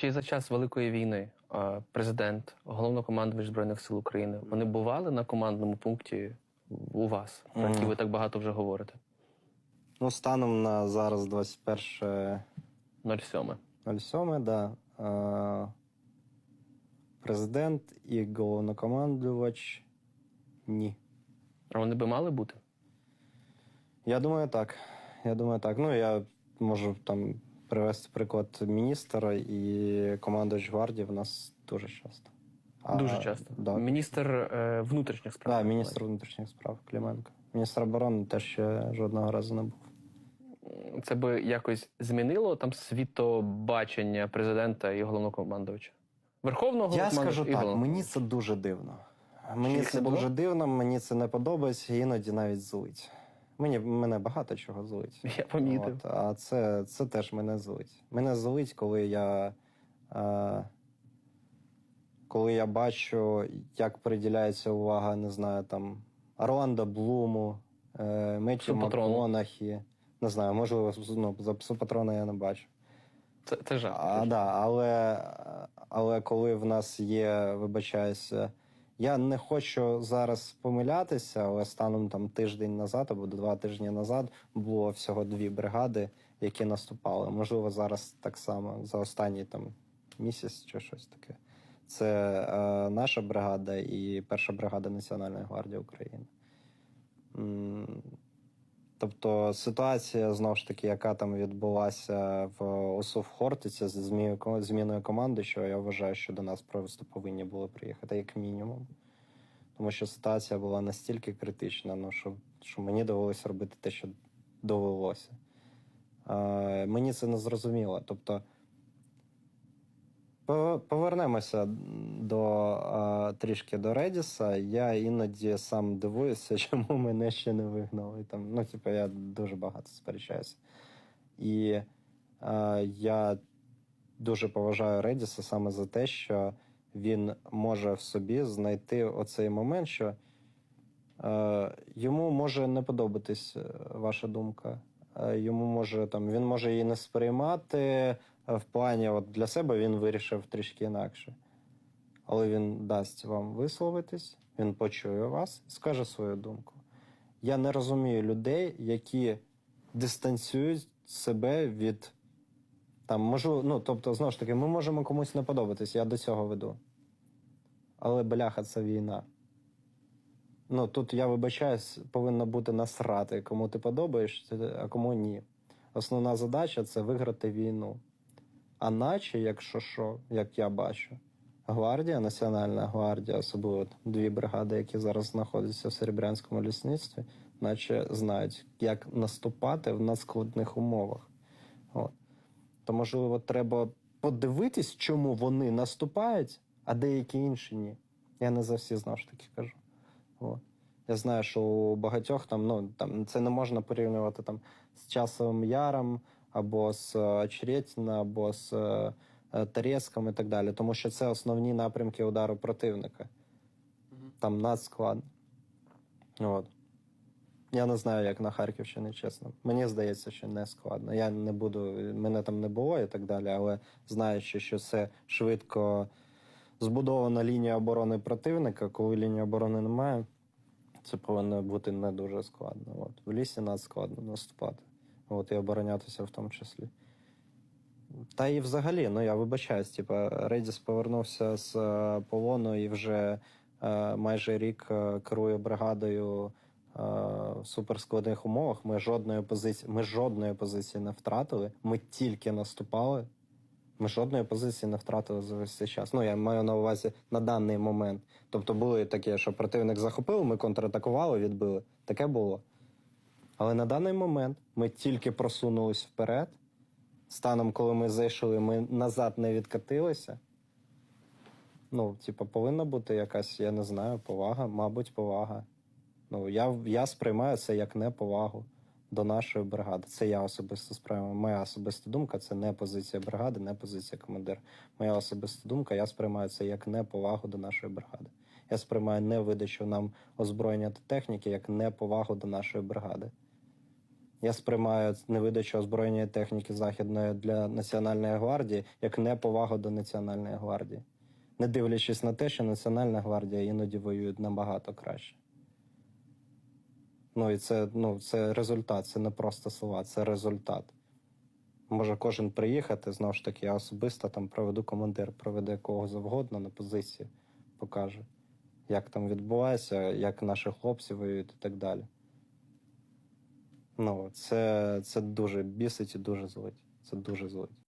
Чи за час Великої війни президент, головнокомандувач Збройних сил України, вони бували на командному пункті у вас, про який ви так багато вже говорите? Ну, станом на зараз 21.07, 07. да. Е, президент і головнокомандувач ні. А вони би мали бути? Я думаю, так. Я думаю, так. Ну, я можу там привести приклад міністра і командувач гвардії в нас дуже часто. А, Дуже часто. Да. Міністр е, внутрішніх справ. Да, міністр внутрішніх справ Клименко. Міністр оборони теж ще жодного разу не був. Це би якось змінило там світобачення президента і головнокомандувача? Верховного Я скажу і так, мені це дуже дивно. Мені їх це дуже дивно, мені це не подобається, іноді навіть злить. Мені мене багато чого злить. Я помітив. От, а це, це теж мене злить. Мене злить, коли я, е, коли я бачу, як приділяється увага, не знаю, там Орландо Блуму, е, Псу-патрону. МакКонахі. Не знаю, можливо, ну, за псу патрона я не бачу. Це, це жах. А, да, але, але коли в нас є, вибачаюся, я не хочу зараз помилятися, але станом там тиждень назад або два тижні назад було всього дві бригади, які наступали. Можливо, зараз так само за останній там місяць чи щось таке. Це е, наша бригада і перша бригада Національної гвардії України. Тобто ситуація знову ж таки, яка там відбулася в ОСУ в Хортиці з зміною, команди, що я вважаю, що до нас просто повинні були приїхати, як мінімум. Тому що ситуація була настільки критична, ну, що, що мені довелося робити те, що довелося. Е, мені це не зрозуміло. Тобто, повернемося до трішки до Редіса. Я іноді сам дивуюся, чому мене ще не вигнали. Там, ну, типу, я дуже багато сперечаюся. І е, я дуже поважаю Редіса саме за те, що він може в собі знайти оцей момент, що е, йому може не подобатись е, ваша думка. Е, Йому може там він може її не сприймати е, в плані, от для себе він вирішив трішки інакше. Але він дасть вам висловитись, він почує вас і скаже свою думку. Я не розумію людей, які дистанціюють себе від там, можу, ну, тобто, знову ж таки, ми можемо комусь не подобатись, я до цього веду. Але бляха, це війна. Ну, тут я вибачаюсь, повинно бути насрати, кому ти подобаєшся, а кому ні. Основна задача це виграти війну. А наче, якщо що, як я бачу, гвардія, Національна гвардія, особливо дві бригади, які зараз знаходяться в Серебрянському лісництві, наче знають, як наступати в надскладних умовах. От. То, можливо, треба подивитись, чому вони наступають, а деякі інші ні. Я не за всі знову ж таки кажу. От. Я знаю, що у багатьох там, ну, там це не можна порівнювати там, з часовим яром, або з е, Очеретіна, або з е, е, Тереском і так далі, тому що це основні напрямки удару противника. Там надскладно. От. Я не знаю, як на Харківщині, чесно. Мені здається, що не складно. Я не буду, мене там не було і так далі, але знаючи, що це швидко збудована лінія оборони противника, коли лінії оборони немає, це повинно бути не дуже складно. От. В лісі надскладно наступати. От, і оборонятися в тому числі. Та і взагалі, ну я вибачаюсь, типа, Редіс повернувся з е, полону і вже е, майже рік е, керує бригадою е, в суперскладних умовах. Ми жодної позиції, ми жодної позиції не втратили. Ми тільки наступали. Ми жодної позиції не втратили за весь цей час. Ну, я маю на увазі на даний момент. Тобто були таке, що противник захопив, ми контратакували, відбили. Таке було. Але на даний момент ми тільки просунулись вперед. Станом, коли ми зайшли, ми назад не відкатилися. Ну, типу, повинна бути якась, я не знаю, повага, мабуть, повага. Ну, я, я сприймаю це як неповагу до нашої бригади. Це я особисто сприймаю. Моя особиста думка це не позиція бригади, не позиція командира. Моя особиста думка, я сприймаю це як неповагу до нашої бригади. Я сприймаю невидачу нам озброєння та техніки як неповагу до нашої бригади. Я сприймаю невидачу озброєння техніки західної для Національної гвардії як неповагу до Національної гвардії, не дивлячись на те, що Національна гвардія іноді воює набагато краще. Ну і це, ну, це результат, це не просто слова, це результат. Може кожен приїхати, знову ж таки, я особисто там проведу командир, проведе кого завгодно на позиції, покаже, як там відбувається, як наші хлопці воюють і так далі. Ну, це, це дуже бісить і дуже злить. Це дуже злить.